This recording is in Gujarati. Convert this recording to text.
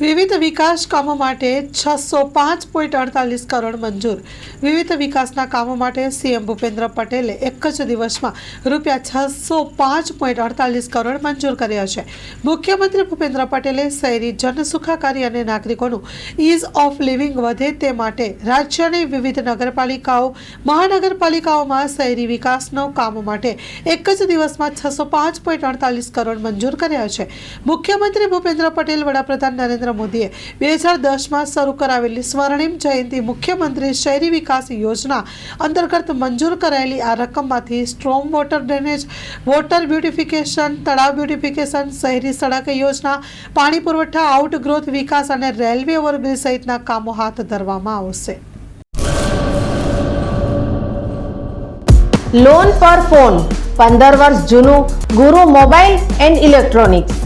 વિવિધ વિકાસ કામો માટે છસો પાંચ પોઈન્ટ અડતાલીસ કરોડ મંજૂર. વિવિધ વિકાસના કામો માટે સીએમ ભૂપેન્દ્ર પટેલે એક જ દિવસમાં રૂપિયા છસો પાંચ પોઈન્ટ અડતાલીસ કરોડ મંજૂર કર્યા છે. મુખ્યમંત્રી ભૂપેન્દ્ર પટેલે શહેરી જનસુખાકારી અને નાગરિકોનું ઇઝ ઓફ લિવિંગ વધે તે માટે રાજ્યની વિવિધ નગરપાલિકાઓ, મહાનગરપાલિકાઓમાં શહેરી વિકાસનો કામો માટે એક જ દિવસમાં છસો પાંચ પોઈન્ટ અડતાલીસ કરોડ મંજૂર કર્યા છે. મુખ્યમંત્રી ભૂપેન્દ્ર પટેલ વડાપ્રધાન નરેન્દ્ર મોદીએ બે હજાર દસમાં શરૂ કરાવેલી સ્વર્ણિમ જયંતિ મુખ્યમંત્રી શહેરી વિકાસ યોજના અંતર્ગત મંજૂર કરાયેલી આ રકમમાંથી storm water drainage, water beautification, તળાવ બ્યુટિફિકેશન, શહેરી સડક યોજના, પાણી પુરવઠા, આઉટગ્રોથ વિકાસ અને રેલવે ઓવરબ્રિજ સહિતના કામો હાથ ધરવામાં આવશે. લોન પર ફોન પંદર વર્ષ જૂનું, ગુરુ મોબાઈલ એન્ડ ઇલેક્ટ્રોનિક્સ.